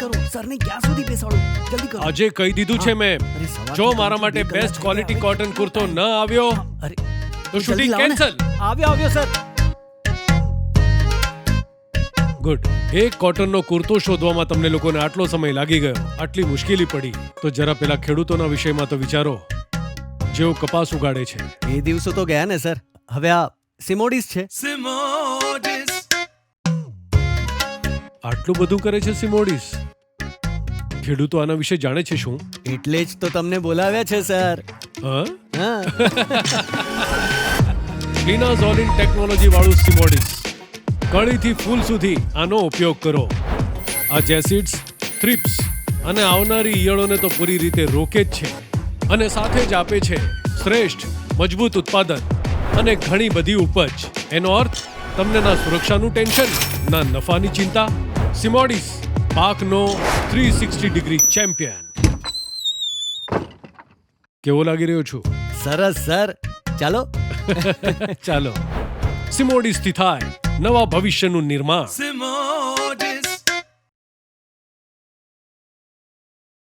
કરો. સરને ક્યાં સુધી બેસાડો? જલ્દી કરો. આજે કહી દીધું છે મેં. જો મારા માટે બેસ્ટ ક્વોલિટી કોટન કુર્તો ન આવ્યો અરે તો શૂટિંગ ને. કેન્સલ આવ્યો આવ્યો સર. ગુડ એક કોટનનો કુર્તો શોધવામાં તમને લોકોને આટલો સમય લાગી ગયો. આટલી મુશ્કેલી પડી. તો જરા પેલા ખેડૂતોના વિષયમાં તો વિચારો. જેઓ કપાસ ઉગાડે છે. એ દિવસો તો ગયા ને સર. હવે આ સિમોડિસ છે. આટલું બધું કરે છે સિમોડીસ? ખેડૂતો આના વિશે જાણે છે શું? એટલે જ તો તમને બોલાવ્યા છે સર. હા? હા. ક્લિનાઝોલિન ટેકનોલોજી વાળું સિમોડિસ કળીથી ફૂલ સુધી આનો ઉપયોગ કરો. આ જેસિડ્સ થ્રિપ્સ અને આવનારી ઈયળોને તો પૂરી રીતે રોકે જ છે. અને સાથે જ આપે છે શ્રેષ્ઠ મજબૂત ઉત્પાદન. અને ઘણી બધી ઉપજ. એનો અર્થ તમને ના સુરક્ષાનું ટેન્શન ના નફાની ચિંતા. સિમોડિસ પાકનો થ્રી સિક્સટી ડિગ્રી ચેમ્પિયન. કેવો લાગી રહ્યો છું? સરસ સર. ચાલો. ચાલો. સિમોડી સ્થિતાય નવા ભવિષ્યનું નિર્માણ.